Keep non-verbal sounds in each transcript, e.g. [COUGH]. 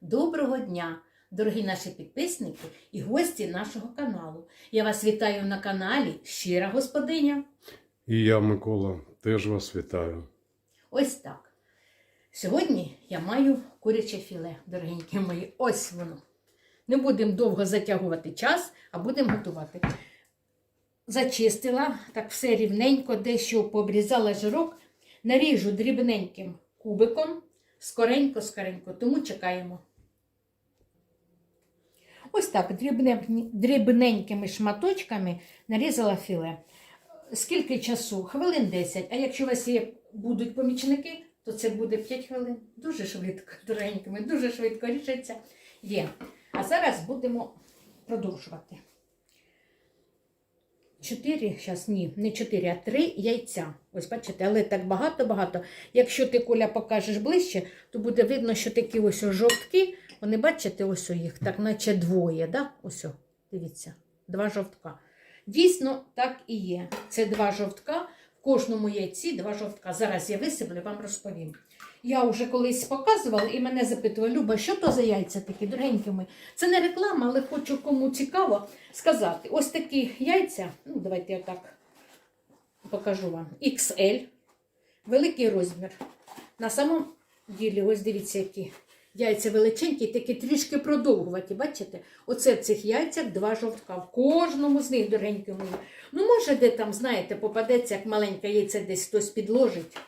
Доброго дня, дорогі наші підписники і гості нашого каналу. Я вас вітаю на каналі Щира Господиня. І я, Микола, теж вас вітаю. Ось так. Сьогодні я маю куряче філе, дорогенькі мої. Ось воно. Не будемо довго затягувати час, а будемо готувати. Зачистила так все рівненько, дещо пообрізала жирок, наріжу дрібненьким кубиком, скоренько, скоренько, тому чекаємо. Ось так, дрібненькими шматочками нарізала філе. Скільки часу? Хвилин 10. А якщо у вас є, будуть помічники, то це буде 5 хвилин. Дуже швидко, дорогенькими, дуже швидко рішиться. Є. А зараз будемо продовжувати. 4, зараз ні, не 4, а 3 яйця. Ось бачите, але так багато-багато. Якщо ти Коля покажеш ближче, то буде видно, що такі ось жовтки, вони бачите, ось їх, так наче двоє. Да? Ось, дивіться, два жовтка. Дійсно, так і є. Це два жовтка. В кожному яйці два жовтка. Зараз я висиплю, вам розповім. Я вже колись показувала і мене запитували, Люба, що то за яйця такі дорогенькі ми? Це не реклама, але хочу кому цікаво сказати. Ось такі яйця, ну давайте я так покажу вам. XL, великий розмір. На самому ділі, ось дивіться, які яйця величенькі, такі трішки продовгуваті. Бачите? Оце в цих яйцях два жовтка. В кожному з них, дорогенькі мої. Ну, може, де там, знаєте, попадеться, як маленьке яйце десь хтось підложить,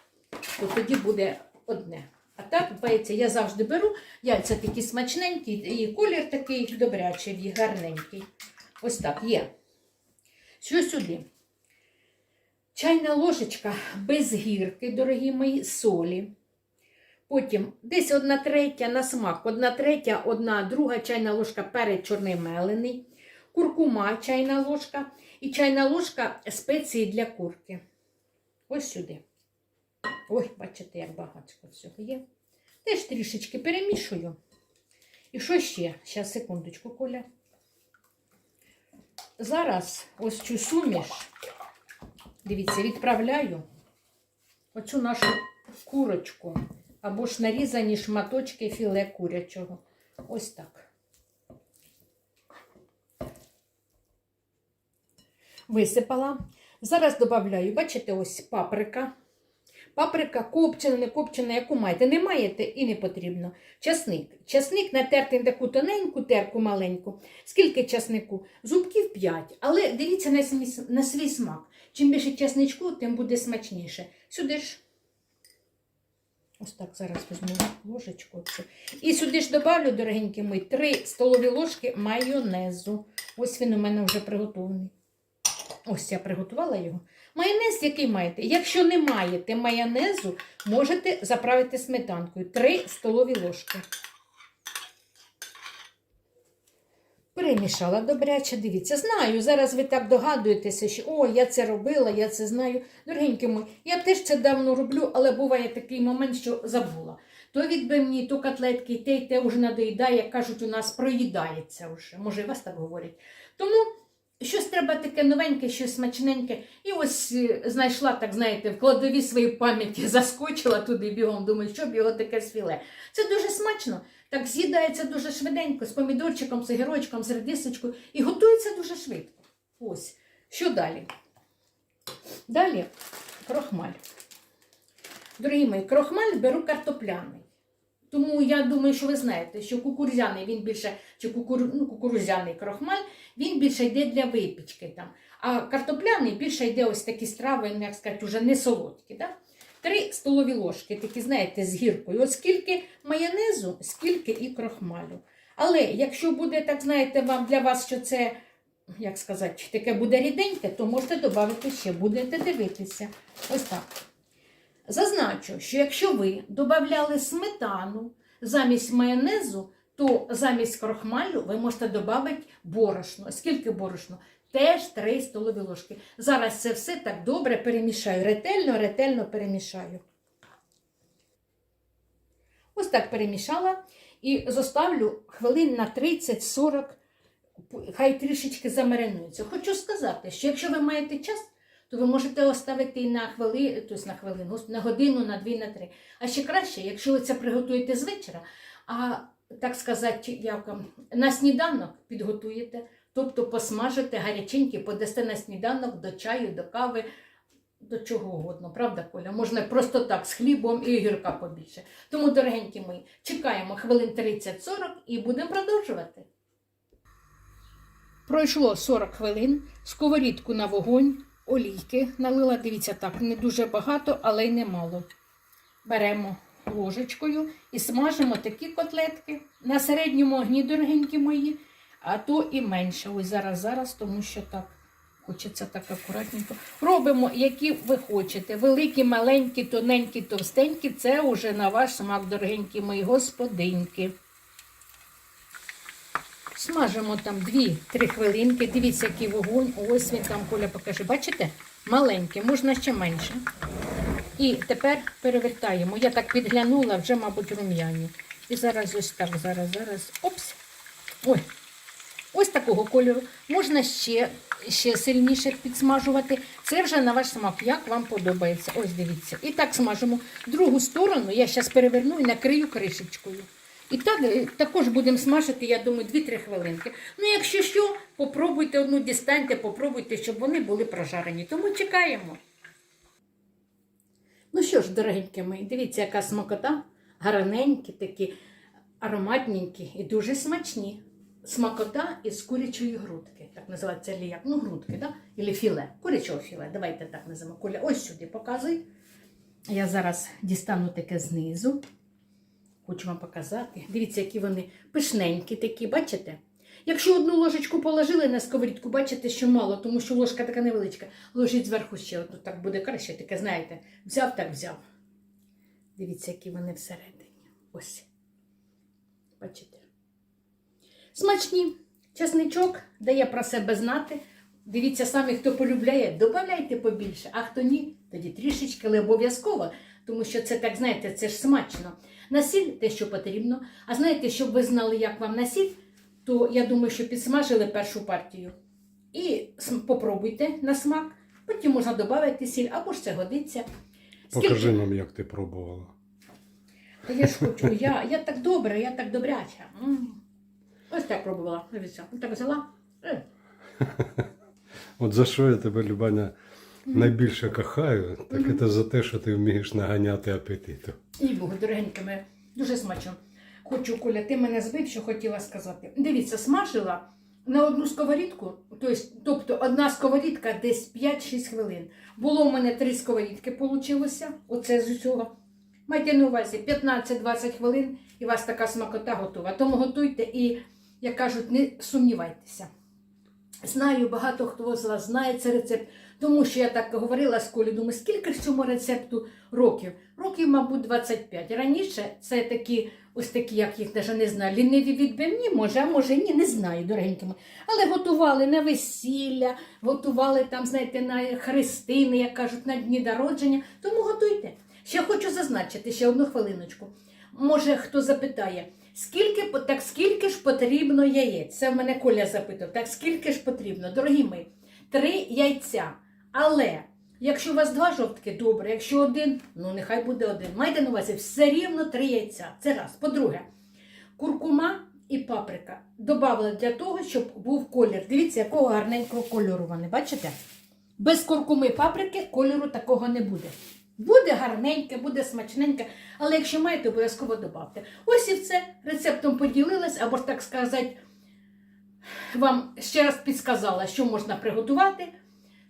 то тоді буде одне. А так, яйця я завжди беру. Яйця такі смачненькі, і колір такий добрячий, гарненький. Ось так є. Що сюди? Чайна ложечка без гірки, дорогі мої, солі. Потім десь одна третя на смак, одна третя, одна друга чайна ложка перець чорний мелений, куркума чайна ложка і чайна ложка спеції для курки. Ось сюди. Ой, бачите, як багато всього є. Теж трішечки перемішую. І що ще? Зараз, секундочку, Коля. Зараз ось цю суміш, дивіться, відправляю оцю нашу курочку або ж нарізані шматочки філе курячого. Ось так. Висипала. Зараз додаю, бачите, ось паприка. Паприка копчена, не копчена, яку маєте. Не маєте і не потрібно. Часник. Часник натертий на таку тоненьку терку маленьку. Скільки часнику? Зубків 5. Але дивіться на свій смак. Чим більше часничку, тим буде смачніше. Сюди ж. Ось так зараз візьму ложечку. І сюди ж добавлю, дорогенькі мої, 3 столові ложки майонезу. Ось він у мене вже приготований. Ось я приготувала його. Майонез, який маєте? Якщо не маєте майонезу, можете заправити сметанкою 3 столові ложки. Перемішала добряче, дивіться. Знаю, зараз ви так догадуєтеся, що о, я це робила, я це знаю. Дорогенькі мої, я теж це давно роблю, але буває такий момент, що забула. То відбивні, то котлетки, те й те вже надоїдає, як кажуть, у нас проїдається вже. Може, і вас так говорять. Тому щось треба таке новеньке, щось смачненьке. І ось е, знайшла, так знаєте, в кладові своєї пам'яті [LAUGHS] заскочила туди бігом, думаю, що б його таке з філе. Це дуже смачно. Так з'їдається дуже швиденько, з помідорчиком, з огірочком, з редисочкою. І готується дуже швидко. Ось. Що далі? Далі крохмаль. Дорогі мої, крохмаль беру картопляний. Тому я думаю, що ви знаєте, що кукурудзяний він більше, чи кукуру, ну, кукурудзяний крохмаль, він більше йде для випічки там. А картопляний більше йде ось такі страви, ну, як сказати, вже не солодкі. Да? Три столові ложки, такі, знаєте, з гіркою. От скільки майонезу, скільки і крохмалю. Але якщо буде, так знаєте, вам для вас, що це, як сказати, таке буде ріденьке, то можете додати ще, будете дивитися. Ось так. Зазначу, що якщо ви додавали сметану замість майонезу, то замість крохмалю ви можете додати борошно. Скільки борошно? Теж 3 столові ложки. Зараз це все так добре перемішаю. Ретельно, ретельно перемішаю. Ось так перемішала і зоставлю хвилин на 30-40, хай трішечки замаринується. Хочу сказати, що якщо ви маєте час, то ви можете оставити на хвилину, тобто на хвилину, на годину, на дві, на три. А ще краще, якщо ви це приготуєте з вечора, а так сказати, як, на сніданок підготуєте, тобто посмажите гаряченькі, подасте на сніданок до чаю, до кави, до чого угодно, правда, Коля? Можна просто так, з хлібом і огірка побільше. Тому, дорогенькі мої, чекаємо хвилин 30-40 і будемо продовжувати. Пройшло 40 хвилин, сковорідку на вогонь, олійки налила, дивіться так, не дуже багато, але й немало. Беремо ложечкою і смажимо такі котлетки на середньому огні, дорогенькі мої, а то і менше. Ось зараз, зараз, тому що так хочеться так акуратненько. Робимо, які ви хочете. Великі, маленькі, тоненькі, товстенькі. Це вже на ваш смак, дорогенькі мої господинки. Смажимо там 2-3 хвилинки. Дивіться, який вогонь. Ось він там Коля покаже. Бачите? Маленький, можна ще менше. І тепер перевертаємо. Я так підглянула, вже, мабуть, рум'яні. І зараз ось так, зараз, зараз. Опс. Ой. Ось такого кольору. Можна ще, ще сильніше підсмажувати. Це вже на ваш смак, як вам подобається. Ось дивіться. І так смажимо. Другу сторону я зараз переверну і накрию кришечкою. І так, е, також будемо смажити, я думаю, 2-3 хвилинки. Ну, якщо що, попробуйте одну дістаньте, попробуйте, щоб вони були прожарені. Тому чекаємо. Ну що ж, дорогенькі мої, дивіться, яка смакота. Гарненькі такі, ароматненькі і дуже смачні. Смакота із курячої грудки. Так називається лі? Ну, грудки, да? Ілі філе. Курячого філе. Давайте так називаємо. Коля, ось сюди показуй. Я зараз дістану таке знизу. Хочу вам показати. Дивіться, які вони пишненькі такі, бачите? Якщо одну ложечку положили на сковорідку, бачите, що мало, тому що ложка така невеличка. Ложіть зверху ще одну, так буде краще, таке, знаєте, взяв так взяв. Дивіться, які вони всередині. Ось. Бачите? Смачні. Часничок дає про себе знати. Дивіться, самі, хто полюбляє, додавайте побільше, а хто ні, тоді трішечки, але обов'язково, тому що це так, знаєте, це ж смачно. Насіль те, що потрібно. А знаєте, щоб ви знали, як вам насіль, то я думаю, що підсмажили першу партію. І попробуйте на смак. Потім можна додати сіль, або ж це годиться. Покажи нам, як ти пробувала. Та я ж хочу, я, я так добре, я так добряча. Ось так пробувала. Дивіться, так взяла. Е. [LAUGHS] От за що я тебе, Любаня, найбільше кохаю, так це за те, що ти вмієш наганяти апетиту. І Богу, дорогенька дорогенькими, дуже смачно. Хочу, Коля, ти мене збив, що хотіла сказати. Дивіться, смажила на одну сковорідку, тобто, тобто одна сковорідка десь 5-6 хвилин. Було в мене три сковорідки, получилося, оце з усього. Майте на увазі 15-20 хвилин і у вас така смакота готова. Тому готуйте і, як кажуть, не сумнівайтеся. Знаю, багато хто з вас знає цей рецепт, тому що я так говорила з Колі, думаю, скільки ж цьому рецепту років? Років, мабуть, 25. Раніше це такі, ось такі, як їх навіть не знаю, ліниві відбивні, може, а може ні, не знаю, дорогенькими. Але готували на весілля, готували там, знаєте, на хрестини, як кажуть, на дні народження. Тому готуйте. Ще хочу зазначити ще одну хвилиночку. Може, хто запитає, скільки, так скільки ж потрібно яєць? Це в мене Коля запитав. Так скільки ж потрібно? Дорогі мої, три яйця. Але якщо у вас два жовтки, добре, якщо один, ну нехай буде один. Майте на увазі, все рівно три яйця. Це раз. По-друге, куркума і паприка додали для того, щоб був колір. Дивіться, якого гарненького кольору вони, бачите? Без куркуми паприки кольору такого не буде. Буде гарненьке, буде смачненьке, але якщо маєте, обов'язково додавте. Ось і все. Рецептом поділилась, або ж так сказати, вам ще раз підсказала, що можна приготувати.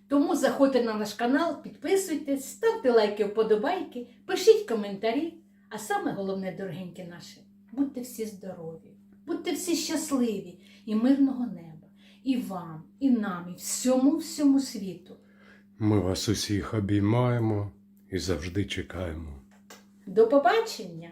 Тому заходьте на наш канал, підписуйтесь, ставте лайки, вподобайки, пишіть коментарі. А саме головне, дорогенькі наші, будьте всі здорові, будьте всі щасливі і мирного неба. І вам, і нам, і всьому всьому світу. Ми вас усіх обіймаємо і завжди чекаємо. До побачення!